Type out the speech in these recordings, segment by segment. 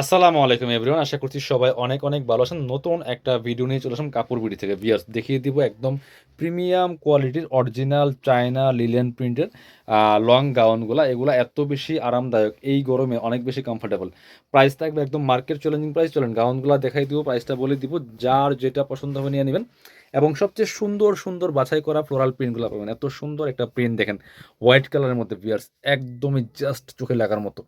আসসালামু আলাইকুম এভরিওয়ান আশা করছি সবাই অনেক অনেক ভালো আছেন। নতুন একটা ভিডিও নিয়ে চলে আসলাম কাপড় বিড়ি থেকে। বিয়ার্স দেখিয়ে দিব একদম প্রিমিয়াম কোয়ালিটির অরিজিনাল চায়না লিলেন প্রিন্টের লং গাউনগুলো এগুলো এত বেশি আরামদায়ক, এই গরমে অনেক বেশি কমফোর্টেবল প্রাইস থাকবে একদম মার্কেট চ্যালেঞ্জিং প্রাইস চলেন গাউনগুলো দেখাই দিব প্রাইসটা বলে দিব, যার যেটা পছন্দ হবে নিয়ে নেবেন। এবং সবচেয়ে সুন্দর সুন্দর বাছাই করা ফ্লোরাল প্রিন্টগুলো পাবেন। এত সুন্দর একটা প্রিন্ট দেখেন হোয়াইট কালারের মধ্যে বিয়ার্স একদমই জাস্ট চোখে লাগার মতো।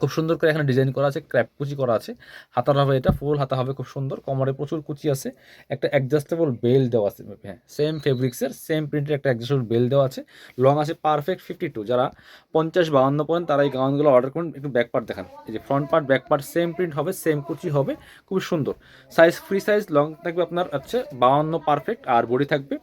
খুব সুন্দর করে এখানে ডিজাইন করা আছে ক্র্যাপ কুচি করা আছে। হাতার হবে এটা ফুল হাতা হবে, খুব সুন্দর। কমরে প্রচুর কুচি আছে। একটা অ্যাডজাস্টেবল বেল দেওয়া আছে হ্যাঁ সেম ফেব্রিক্সের সেম প্রিন্টের একটা অ্যাডজাস্টেবল বেল দেওয়া আছে। লং আছে পারফেক্ট ফিফটি টু যারা পঞ্চাশ বাউন্ন পয়েন্ট তারা এই গাউনগুলো অর্ডার করুন, একটু ব্যাক পার্ট দেখান। এই যে front part back part same print হবে সেম কুচি হবে, খুবই সুন্দর। সাইজ ফ্রি সাইজ লং থাকবে আপনার হচ্ছে বাউন্ন পারফেক্ট আর বডি থাকবে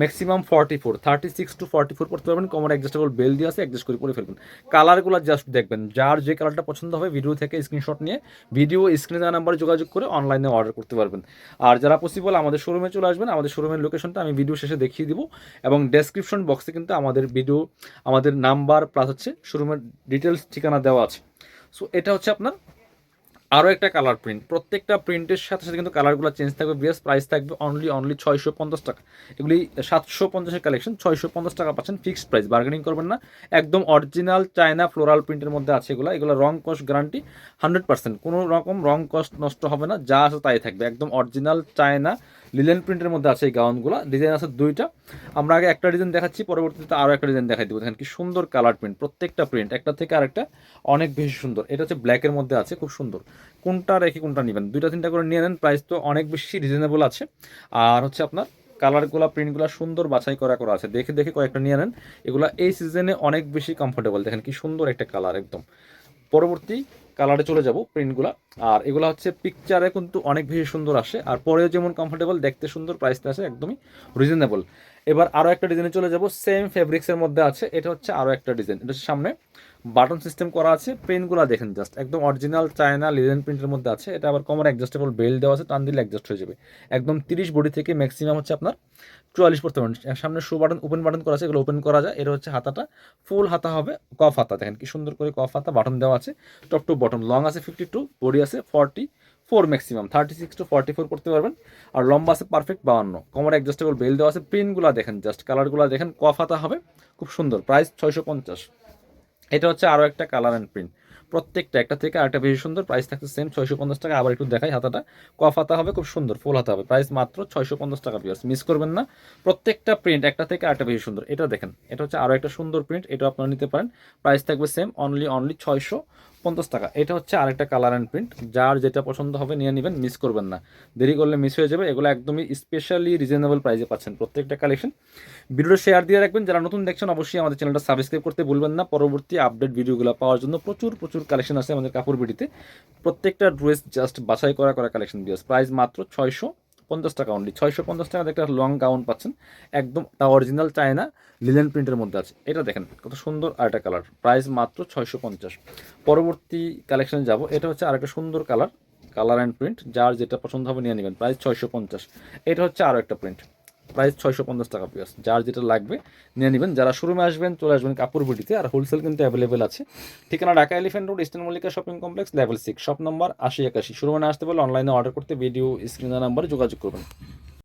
maximum forty four thirty six to forty four পড়তে পারবেন। কোমর অ্যাডজাস্টেবল বেল দিয়ে আছে অ্যাডজাস্ট করে পরে ফেলবেন। কালারগুলো জাস্ট দেখবেন। যার যে কালারটা পছন্দ হবে ভিডিও থেকে স্ক্রিনশট নিয়ে ভিডিও স্ক্রিনে দেওয়া নাম্বারে যোগাযোগ করে অনলাইনে অর্ডার করতে পারবেন। আর যারা পসিবল আমাদের শোরুমে চলে আসবেন, আমাদের শোরুমের লোকেশনটা আমি ভিডিও শেষে দেখিয়ে দিব। এবং ডেসক্রিপশন বক্সে কিন্তু আমাদের ভিডিও আমাদের নাম্বার প্লাস হচ্ছে শোরুমের ডিটেলস ঠিকানা দেওয়া আছে। সো এটা হচ্ছে আপনার আরও একটা কালার প্রিন্ট প্রত্যেকটা প্রিন্টের সাথে সাথে কিন্তু কালারগুলো চেঞ্জ থাকবে। বেস্ট প্রাইস থাকবে অনলি অনলি ছয়শো পঞ্চাশ টাকা। এগুলি সাতশো পঞ্চাশের কালেকশন ছয়শো পঞ্চাশ টাকা পাচ্ছেন ফিক্সড প্রাইস বার্গেনিং করবেন না। একদম অরিজিনাল চায়না ফ্লোরাল প্রিন্টের মধ্যে আছে এগুলো। এগুলো রং কস্ট গ্যারান্টি হান্ড্রেড পার্সেন্ট কোনো রকম রং কস্ট নষ্ট হবে না। যা আছে তাই থাকবে। একদম অরিজিনাল চায়না লিলেন প্রিন্টের মধ্যে আছে এই গাউনগুলো। ডিজাইন আছে দুইটা। আমরা আগে একটা ডিজাইন দেখাচ্ছি, পরবর্তীতে আরও একটা ডিজাইন দেখাই দেবো। দেখেন কি সুন্দর কালার প্রিন্ট প্রত্যেকটা প্রিন্ট একটা থেকে আরেকটা অনেক বেশি সুন্দর। এটা হচ্ছে ব্ল্যাকের মধ্যে আছে, খুব সুন্দর। কোনটা রেখে কোনটা নেবেন? দুইটা, তিনটা করে নিয়ে নেন প্রাইস তো অনেক বেশি রিজনেবল আছে। আর হচ্ছে আপনার কালারগুলো প্রিন্টগুলো সুন্দর বাছাই করা করা আছে। দেখে দেখে কয়েকটা নিয়ে নেন। এগুলো এই সিজনে অনেক বেশি কমফোর্টেবল দেখেন কি সুন্দর একটা কালার একদম। পরবর্তী কালারে চলে যাব প্রিন্টগুলো। আর এগুলো হচ্ছে পিকচারে কিন্তু অনেক বেশি সুন্দর আসে। আর পরেও যেমন কমফোর্টেবল দেখতে সুন্দর প্রাইসটা আছে একদমই রিজনেবল এবার আরও একটা ডিজাইনে চলে যাব। সেম ফেব্রিক্সের মধ্যে আছে। এটা হচ্ছে আরও একটা ডিজাইন এটা সামনে। বাটন সিস্টেম করা আছে। পেনগুলো দেখেন জাস্ট একদম অরিজিনাল চায়না লিলেন প্রিন্টের মধ্যে আছে। এটা আবার কমন অ্যাডজাস্টেবল বেল দেওয়া আছে। টান দিলে অ্যাডজাস্ট হয়ে যাবে। একদম তিরিশ বডি থেকে ম্যাক্সিমাম হচ্ছে আপনার চুয়াল্লিশ পারেন সামনে শু বাটন ওপেন বাটন করা আছে। এগুলো ওপেন করা যায়। এটা হচ্ছে হাতাটা ফুল হাতা হবে। কফ হাতা দেখেন কি সুন্দর করে কফ হাতা বাটন দেওয়া আছে। টপ টু বটম লং আছে ফিফটি টু বডি আছে forty four maximum thirty six to forty four করতে পারবেন। আর লম্বা আছে পারফেক্ট বাউন্ন। কমর অ্যাডজাস্টেবল বেল দেওয়া আছে প্রিন্টগুলো দেখেন জাস্ট কালারগুলো দেখেন কফাতা হবে, খুব সুন্দর প্রাইস ছয়শো পঞ্চাশ। এটা হচ্ছে আরও একটা কালার অ্যান্ড প্রিন্ট প্রত্যেকটা, একটা থেকে আরেকটা বেশি সুন্দর প্রাইস থাকছে সেম ছয়শো পঞ্চাশ টাকা। আবার একটু দেখাই হাতাটা। কফ হাতা হবে, খুব সুন্দর ফুল হাতা হবে। প্রাইস মাত্র ছয়শো পঞ্চাশ টাকা পিয়ার্স মিস করবেন না। প্রত্যেকটা প্রিন্ট একটা থেকে আরেকটা বেশি সুন্দর। এটা দেখেন, এটা হচ্ছে আরও একটা সুন্দর প্রিন্ট এটা আপনারা নিতে পারেন। প্রাইস থাকবে সেম অনলি অনলি ছয়শো। পঞ্চাশ টাকা। এটা হচ্ছে আরেকটা কালার অ্যান্ড প্রিন্ট যার যেটা পছন্দ হবে নিয়ে নেবেন মিস করবেন না। দেরি করলে মিস হয়ে যাবে। এগুলো একদমই স্পেশালি রিজনেবল প্রাইসে পাচ্ছেন প্রত্যেকটা কালেকশন ভিডিওটা শেয়ার দিয়ে রাখবেন। যারা নতুন দেখছেন, অবশ্যই আমাদের চ্যানেলটা সাবস্ক্রাইব করতে ভুলবেন না। পরবর্তী আপডেট ভিডিওগুলো পাওয়ার জন্য প্রচুর প্রচুর কালেকশন আছে আমাদের কাপড় বিডিতে প্রত্যেকটা ড্রেস জাস্ট বাছাই করা করা কালেকশন দিয়েছে প্রাইস মাত্র ছয়শো পঞ্চাশ টাকা অনলি ছয়শো পঞ্চাশ টাকা একটা লং গাউন পাচ্ছেন। একদম তা অরিজিনাল চায়না লিলেন প্রিন্টের মধ্যে আছে। এটা দেখেন, কত সুন্দর আর একটা কালার প্রাইস মাত্র ছয়শো পঞ্চাশ। পরবর্তী কালেকশনে যাব। এটা হচ্ছে আরেকটা সুন্দর কালার কালার অ্যান্ড প্রিন্ট যার যেটা পছন্দ হবে নিয়ে নেবেন। প্রাইস ছয়শো পঞ্চাশ। এটা হচ্ছে আরও একটা প্রিন্ট প্রাইস ছয়শো পঞ্চাশ টাকা পিয়াস যার যেটা লাগবে নিয়ে নেবেন। যারা শোরুমে আসবেন, চলে আসবেন কাপড় বুটিতে। আর হোলসেল কিন্তু অ্যাভেলেবেল আছে। ঠিকানা Dhaka elephant road eastern Mallika shopping complex level six shop number আশি একাশি। শোরুমে আসতে বলে অনলাইনে অর্ডার করতে ভিডিও স্ক্রিনের নাম্বারে যোগাযোগ করবেন।